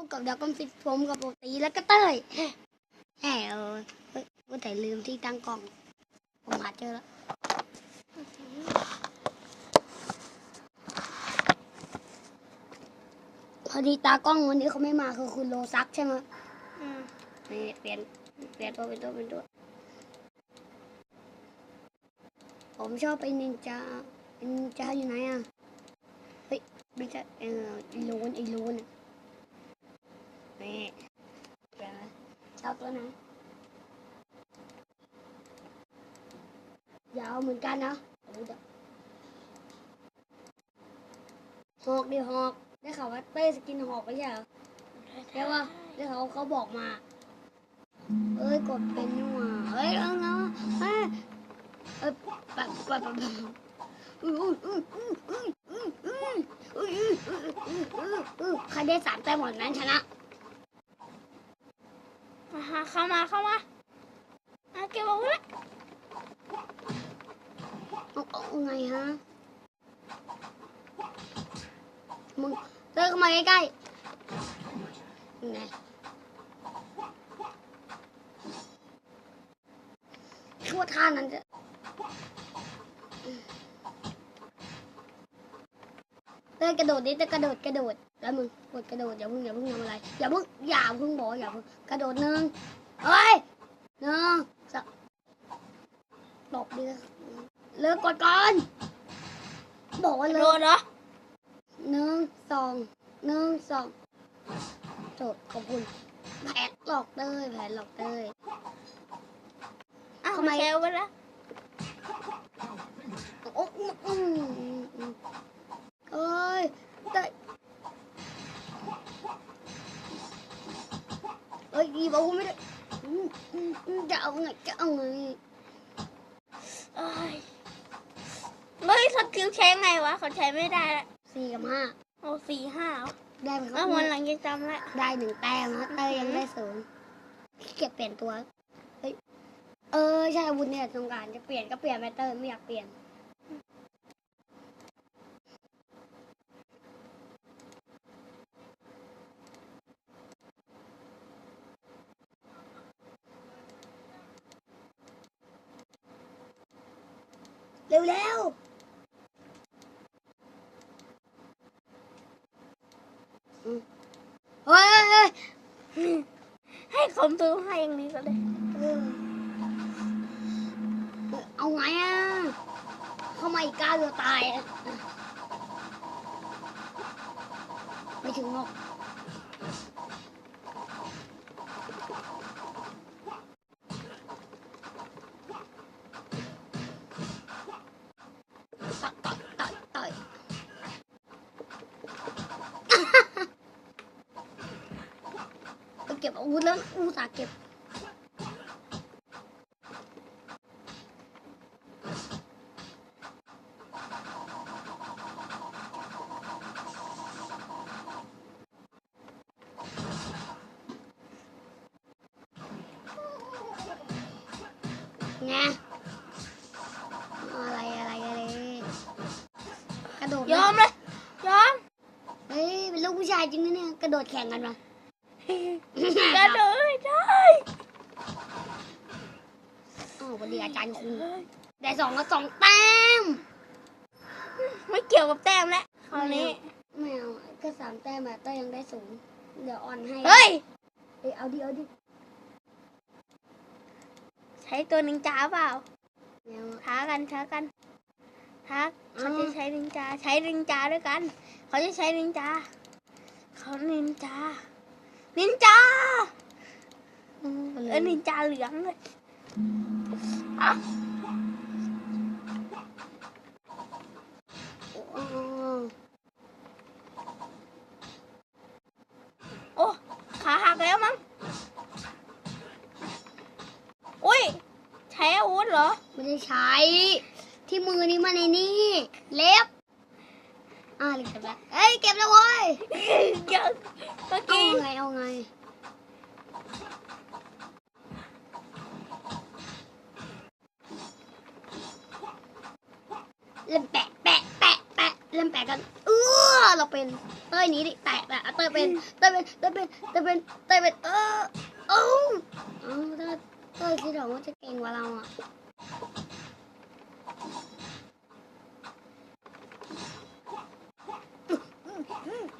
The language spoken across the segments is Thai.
พบกับดาวกำสิทธิ์ผมกับโปตีแล้วก็เต้ยแหมเออเฮ้ยว่าแต่ลืมที่ตั้งกล้อง ผมหาเจอแล้วพอดีตากล้องวันนี้เขาไม่มาคือคุณโลซักใช่ไหมอืมนี่เปลี่ยนเปลี่ยนตัวเป็นตัวเป็นตัว ผมชอบไปนินจานินจาอยู่ไหนอะ เฮ้ยไม่ใช่เออไอีโลนไอีโลนอะ นี่เห็นไหมยาตัวไหนยาวเหมือนกันนะหอกดิหอกได้ข่าวว่าเต้สกินหอกไปใช่เหรอใช่ป่าเด้ข่าวเขาบอกมา เอ้ยกดเป็นนี่หว่าเอ้ยเอาเนาะเอ้ยเอ้ปัดปัดปัดใครได้สามแต้มหมดนั้นชนะ เข้ามาเข้ามาอะเก็บเอาไว้ละเอาไงฮะ มึงเดินเข้ามาใกล้ๆไงชั่วท่านั้นจะ เดินกระโดดดิจะกระโดดกระโดดแล้วมึงกดกระโดดอย่าเพิ่งอย่าเพิ่งทำอะไรอย่าเพิ่งอย่าเพิ่งบอกอย่าเพิ่งกระโดดหนึ่งเฮ้ยหนึ่งสองตบดิเลิกกดก่อนบอกว่าโดเลิกนเหรอหนึ่งสองหนึ่งสองจบขอบคุณแผลหลอกเต้ยแผลหลอกเต้ยอ้าวทำไมแชร์ไว้ละโอ้อืมอืมอื เอ้ยอีบอกว่าไม่ได้อืมอืมอืมจะเอาไงจะเอาไงเอ้ยเฮ้ยสกิลใช้ไงวะเขาใช้ไม่ได้ละสี่กับห้าโอ้สี่ห้าเหรอได้ไหมคแล้รัวบวันหลังจะจำละได้หนึ่งแต้มนะเต้ยยังได้ศูนย์เก็บเปลี่ยนตัวเฮ้ยเออใช่อาวุธเนี่ยสงกรารจะเปลี่ยนก็เปลี่ยนไปเต้ยไม่อยากเปลี่ยน เร็วเร็วเฮ้ยให้ผมซื้อให้เองนี้ก็เลยเอาไงอะทำไมกล้าวจะตาย ไม่ถึงหรอก เก็บอาวุธแล้วอุตส่าห์เก็บไงอะไรอะไรอะไรกระโดดยอมเลยยอมเฮ้ยเป็นลูกผู้ชายจริงนะเนี่ยกระโดดแข่งกันปะ กระโดดได้ อ๋อวันดีอาจารย์ครูได้สองก็สองแต้ม ไม่เกี่ยวกับแต้มแล้วคราวนี้ไม่เอาก็สามแต้มอะเต้ยยังได้ศูนย์เดี๋ยวอ่อนให้เฮ้ยเอ้ยเอาดิเอาดิใช้ตัวนินจาเปล่าไม่เอาอะท้ากันท้ากันท้าเขาจะใช้นินจาใช้นินจาด้วยกัน เขาจะใช้นินจาเขานินจานินจาอืมไปเลเออยนินจาเหลืองเลยอะ โอ้โอ้ ขาหักแล้วมั้ง อุ้ย ใช้อาวุธเหรอ ไม่ได้ใช้ ที่มือนี้มาในนี่ เล็บ อ่าเล็บเก็บแล้วเอ้ย เก็บแล้วเว้ยเดี๋ยวเมื่อเอากี้ ไง เอาไง เล่นแปะแปะแปะแปะเล่นแปะกันเออเราเป็นเต้ยนี้ดิแตะแตะเต้ยเป็นเต้ยเป็นเต้ยเป็นเต้ยเป็นเต้ยเป็นเออเอ้าเอ้เต้ยเต้ยคิดว่าจะเก่งกว่าเราอะ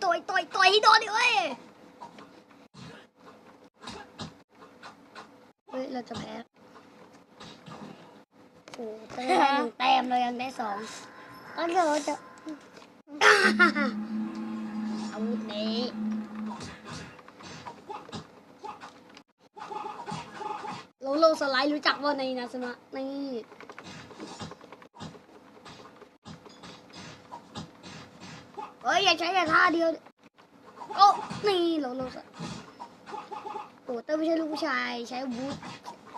ต่อยต่อยต่อยให้โดนดิเว้ยเฮ้ยเราจะแพ้โอ้เต้ยได้หนึ่งแต้มเรายังได้ส องก็เดี๋ยวจะอาวุธนี้โลโลสไลด์รู้จักว่าในนะสนะนี่เฮ้ย อย่าใช้แต่ท่าเดียว โอ้ นี่โลโลสโอ้เต้ยไม่ใช่ลูกผู้ชาย ใช้อาวุธ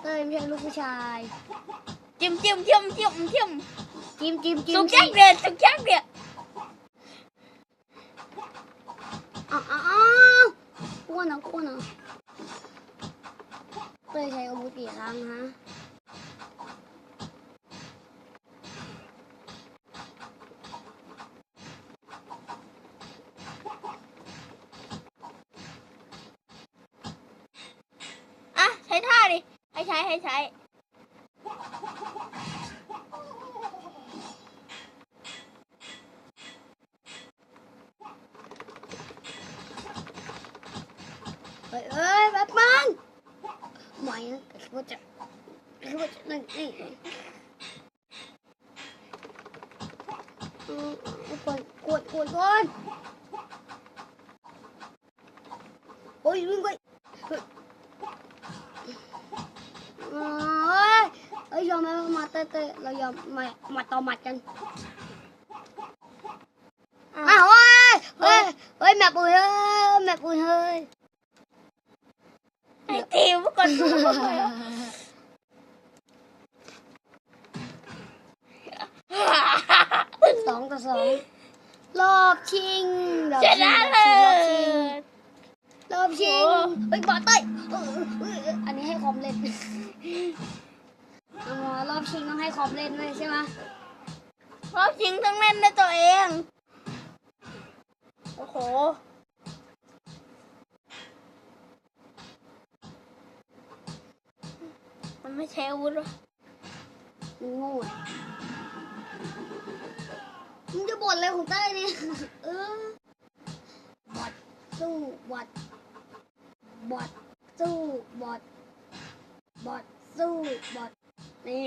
เต้ยไม่ใช่ลูกผู้ชาย จิ้มจิ้มจิ้มจิ้มจิ้มจิ้มจิ้มจิ้มสุกยักษ์เดือดสุกยักษ์เดือดอ้า วอ้าวอ้าวอ้วนเหรออ้วนเหรอเต้ยใช้อาวุธกี่ครั้งฮะอะใช้ท่า ดิให้ใช้ให้ใช้เฮ้ยเอ้ยแบบมันไม่นะคิดว่าจะคิดว่าจะนั่นนี่เออเอากดกดกดก่อนโอ้ยวิ่งไปเฮ้ยเอ้ยเอ้ยยอมไหมมาเตะเตะเรายอมมามาต่อหมัดกันอะอ้าวเฮ้ยเฮ้ยเฮ้ยแม่ปุ๋ยเฮ้ยแม่ปุ๋ยเฮ้ยให้ทีมก่อนสองต่อสองรอบชิงรอบชชิงนะรเลอบชิงย รอบชิงโอ้ เฮ้ยบอลเต้ยเออเออเอออันนี้ให้คอมเล่นอ๋อรอบชิงต้องให้คอมเล่นด้วยใช่ไหมรอบชิงต้องเล่นด้วยตัวเอง โอ้โห มันไม่ใช่อาวุธวะมึงโง่มึงจะบ่นอะไรของเต้ยเนี่ยเออบอดสู้บอดบอดสู้บอดบอดสู้บอดนี่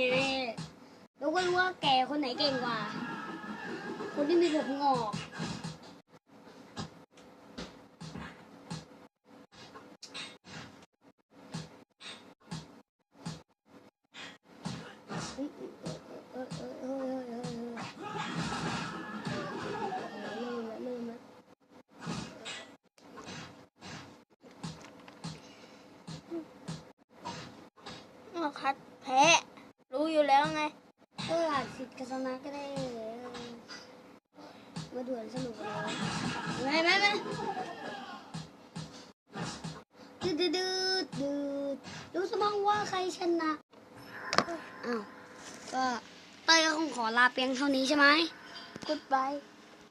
เราก็รู้ว่าแกคนไหนเก่งกว่า คนที่มีผมงอก ด่วนสนุกเลยไม่ไม่ไม่ดืดดืดดืดดืดดูสมองว่าใครชนะอ้าวก็เต้ยก็คงขอลาเพียงเท่านี้ใช่ไหม Goodbye